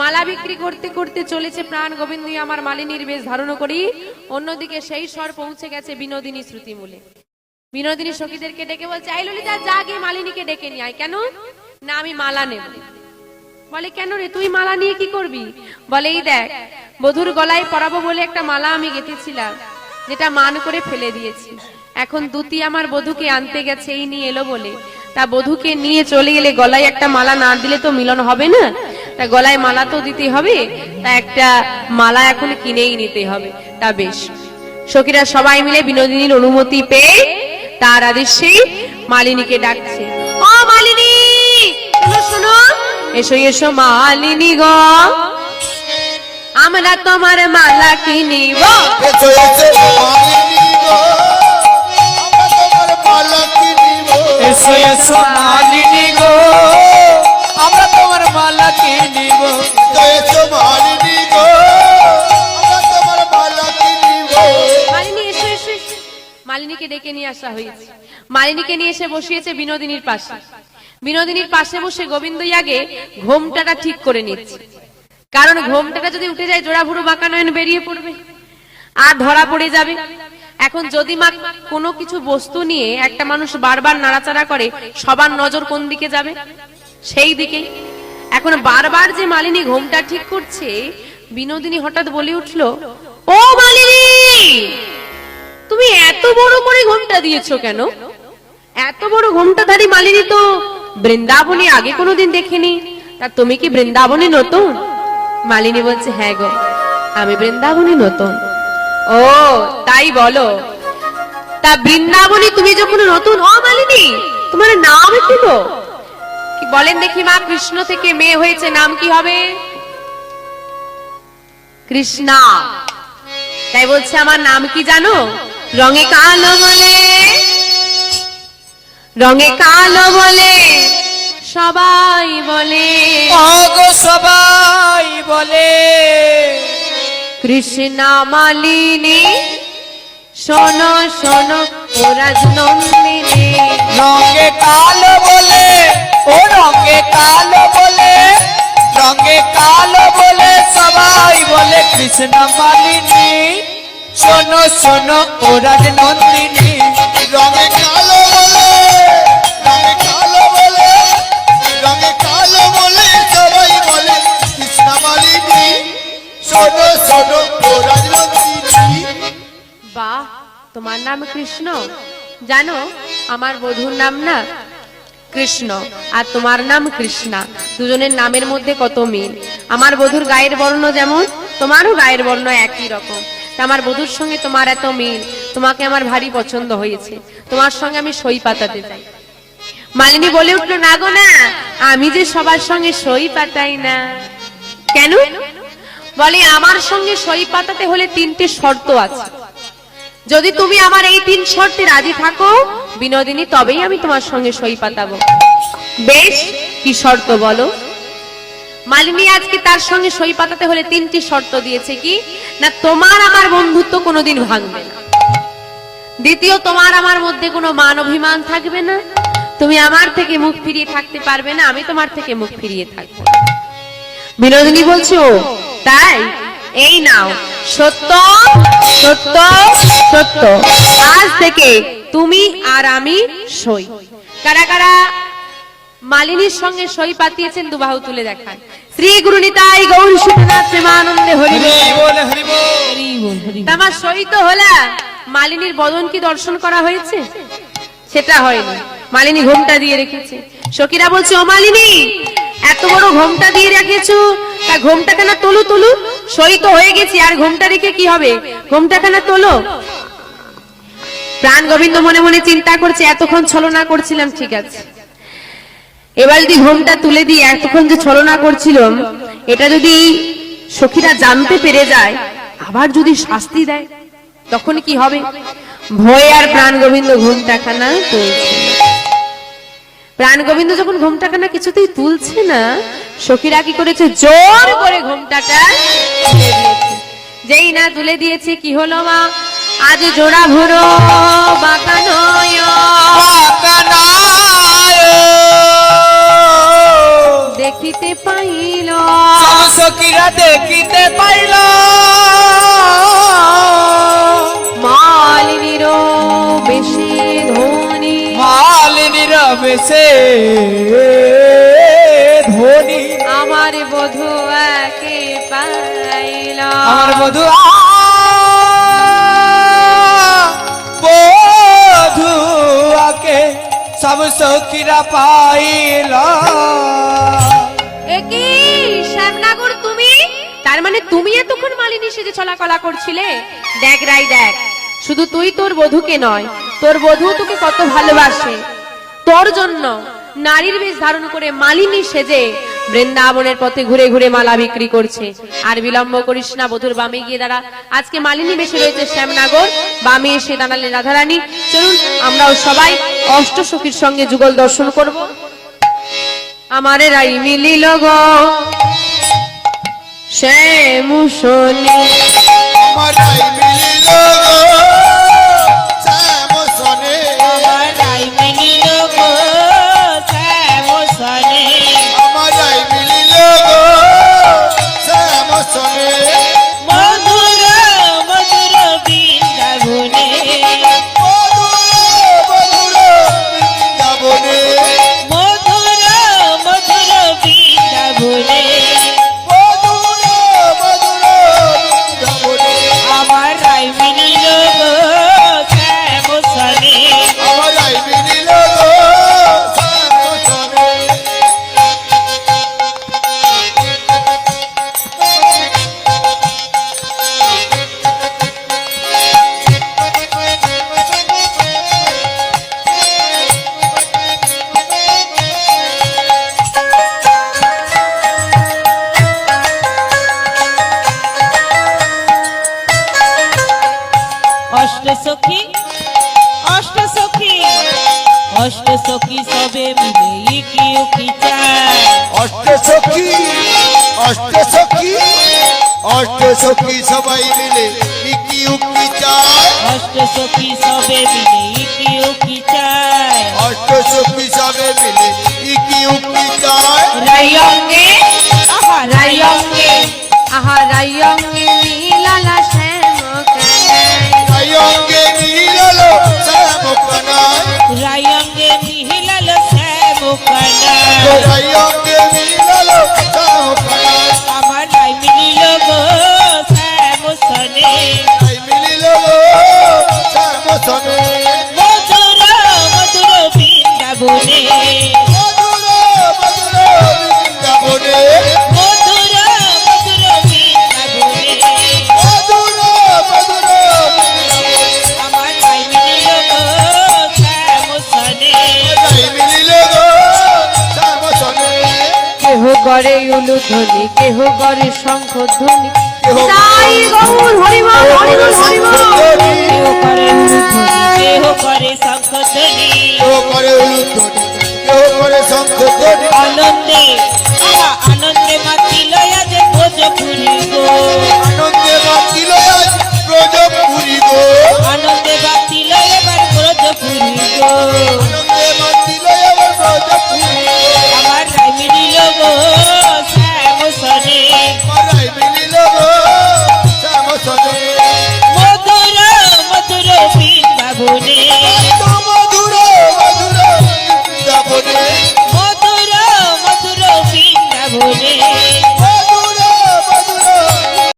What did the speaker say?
মালা বিক্রি করতে করতে চলেছে প্রাণ গোবিন্দ আমার মালিনীর বেশ ধারণ করি। অন্যদিকে সেই স্বর পৌঁছে গেছে বিনোদিনী শ্রুতি মূলে বিনোদিনী সখীদেরকে ডেকে বলছে আই ললিতা যা গিয়ে মালিনীকে ডেকে নিয়ে আয়। কেন? না আমি মালা নেব। বলে কেন রে তুই মালা নিয়ে কি করবি? বলে এই দেখ বধুর গলায় পরাবো বলে একটা মালা আমি গেঁথেছিলাম যেটা মান করে ফেলে দিয়েছি। এখন দুতি আমার বধুকে আনতে গেছে, এই নিয়ে এলো বলে। তা বধুকে নিয়ে চলে গেলে গলায় একটা মালা না দিলে তো মিলন হবে না? তা গলায় মালা তো দিতে হবে, তা একটা মালা এখন কিনেই নিতে হবে, তা বেশ। সখীরা সবাই মিলে বিনোদিনীর অনুমতি পেয়ে তার আদেশে মালিনীকে ডাকছে। ও মালিনী, শোনো এসো এসো মালিনী গো। আমরা তোমার মালা কিনিব। এসো এসো মালিনী। আসা হয়েছে। মালিনীকে নিয়ে এসে বসিয়েছে বিনোদিনীর পাশে। বিনোদিনীর পাশে বসে গোবিন্দই আগে ঘোমটাটা ঠিক করে নিচ্ছে। কারণ ঘোমটাটা যদি উঠে যায় জোড়া ভুড়ো বাঁকা বেরিয়ে পড়বে। আর ধরা পড়ে যাবে। এখন যদি মা কোনো কিছু বস্তু নিয়ে একটা মানুষ বারবার নাড়াচাড়া করে, সবার নজর কোন দিকে যাবে? সেই দিকেই এখন বারবার যে মালিনী ঘোমটা ঠিক করছে, বিনোদিনী হঠাৎ বলে উঠল, ও মালিনী! তুমি এত বড় করে ঘোমটা দিয়েছ কেন? এত বড় ঘোমটাধারী মালিনী তো বৃন্দাবনে আগে কোনোদিন দেখিনি। তা তুমি কি বৃন্দাবনে নতুন? মালিনী বলছে হ্যাঁ গো, আমি বৃন্দাবনে নতুন। ও, তাই বলো। তা বৃন্দাবনে তুমি যখন নতুন, ও মালিনী, তোমার নাম কি গো? কি বলেন দেখি মা, কৃষ্ণ থেকে মেয়ে হয়েছে, নাম কি হবে? কৃষ্ণা। তাই বলছে, আমার নাম কি জানো? রঙে কালো বলে রঙে কালো বলে সবাই বলে। গো সবাই বলে কৃষ্ণা মালিনী শোনো শোনো ওরাজ নন্দিনী। রঙে কালো বলে ও রঙে কালো বলে রঙে কালো বলে সবাই বলে কৃষ্ণ মালিনী। শোনো শোনো ওরাজ নন্দিনী রঙে কালো বলে, রঙে কালো বলে, রঙে কালো বলে সবাই বলে কৃষ্ণ মালিনী। শোনো শোনো ও রাজনন্দিনী বাহ তোমার নাম কৃষ্ণ? জানো আমার বধুর নাম না কৃষ্ণ আর তোমার নাম কৃষ্ণা। দুজনের নামের মধ্যে কত মিল? আমার বধুর গায়ের বর্ণ যেমন তোমারও গায়ের বর্ণ একই রকম। আমার বধুর সঙ্গে তোমার এত মিল, তোমাকে আমার ভারী পছন্দ হয়েছে। তোমার সঙ্গে আমি সই পাতাতে চাই মালিনী বলে উঠল, না গো না, আমি যে সবার সঙ্গে সই পাতাই না। কেন? বলে, আমার সঙ্গে সই পাতাতে হলে তিনটে শর্ত আছে। যদি তুমি আমার এই তিন শর্তে রাজি থাকো, বিনোদিনী তবেই আমি তোমার সঙ্গে সই পাতাবো। বেশ, কি শর্ত বলো? মালিনী আজকে তার সঙ্গে সই পাতাতে হলে তিনটি শর্ত দিয়েছে কি? না, তোমার আমার বন্ধুত্ব কোনোদিন ভাঙবে না। দ্বিতীয়, তোমার আমার মধ্যে কোনো মান অভিমান থাকবে না। তুমি আমার থেকে মুখ ফিরিয়ে থাকতে পারবে না, আমি তোমার থেকে মুখ ফিরিয়ে থাকব বিনোদিনী বলছো তাই? এই নাও, সত্য সত্য সত্য। আজ থেকে তুমি আর আমি সই। কারা কারা? মালিনীর সঙ্গে সই পাতিয়েছেন দুবাহু তুলে দেখান। শ্রী গুরু নিতাই গৌর সুখনাথ প্রেমানন্দে হরি বল। হরি বল হরি বল। তা আমার সই তো হলা মালিনীর বদন কি দর্শন করা হয়েছে? সেটা হয়নি। মালিনী ঘোমটা দিয়ে রেখেছে। সখীরা বলছে ও মালিনী এত বড় ঘোমটা দিয়ে রেখেছো? তা ঘোমটা কেন তোলো তোলো? সই তো হয়ে গেছি আর ঘোমটা রেখে কি হবে? ঘোমটা কেন তোলো? প্রাণ গোবিন্দ মনে মনে চিন্তা করছে এতক্ষণ ছলনা করছিলাম ঠিক আছে। এবার যদি ঘোমটা তুলে দিয়ে এতক্ষণ যে ছলনা করছিলাম, এটা যদি সখীরা জানতে পেরে যায়, আবার যদি শাস্তি দেয়, তখন কি হবে? ভয়ে আর প্রাণ গোবিন্দ ঘুমটাখানা তুলছে। প্রাণ গোবিন্দ যখন ঘুমটাখানা কিছুতেই তুলছে না, সখীরা কি করেছে? জোর করে ঘুমটাটা যেই না তুলে দিয়েছে, কি হলো মা? আজ জোড়া ভুরো, বাঁকা নয় দেখিতে পাইল। সখীরা দেখিতে পাইল। মালিনীর বেশি ধনী মালিনীর বেশে ধনী আমার বধু একে পাইল। আমার বধু সব সখীরা পাইল। একি তুমি? তার মানে তুমি এতক্ষণ মালিনী সেজে চলাকলা করছিলে? দেখ রাই, দেখ। শুধু তুই তোর বধূকে নয়, তোর বধু তোকে কত ভালোবাসে। তোর জন্য নারীর বেশ ধারণ করে মালিনী সেজে বৃন্দাবনের পথে ঘুরে ঘুরে মালা বিক্রি করছে। আর বিলম্ব করিস না, বধুর বামে গিয়ে দাঁড়া। আজকে মালিনী বেশে রয়েছে শ্যামনগর, বামে এসে দাঁড়ালে রাধারানী। চলুন আমরাও সবাই অষ্ট সখীর সঙ্গে যুগল দর্শন করব। আমারে রাই মিলিল গো। শ্যামুসনি আমার রাই মিলিল শ্যাম অষ্ট সখী সবে মিলে কি কি চায় অষ্ট সখী অষ্ট সখী অষ্ট সখী সবাই মিলে ইকি উকি চায় অষ্ট সখী সবে মিলে কি কি চায় অষ্ট সখী সবে মিলে ইকি উকি চায় রায়ঙ্গে আহা রায়ঙ্গে আহা রায়ঙ্গে নীলালা শ্যাম গায়ঙ্গে নীললো শ্যাম কানায় রায়ঙ্গে মিহিলাল শ্যাম কানা কেহ করে উলু ধ্বনি কেহ করে শঙ্খ ধ্বনি কেহ কেহ করে কেহ করে করে করে আনন্দে মাতি আনন্দে মাতিল আজ ভোজপুরি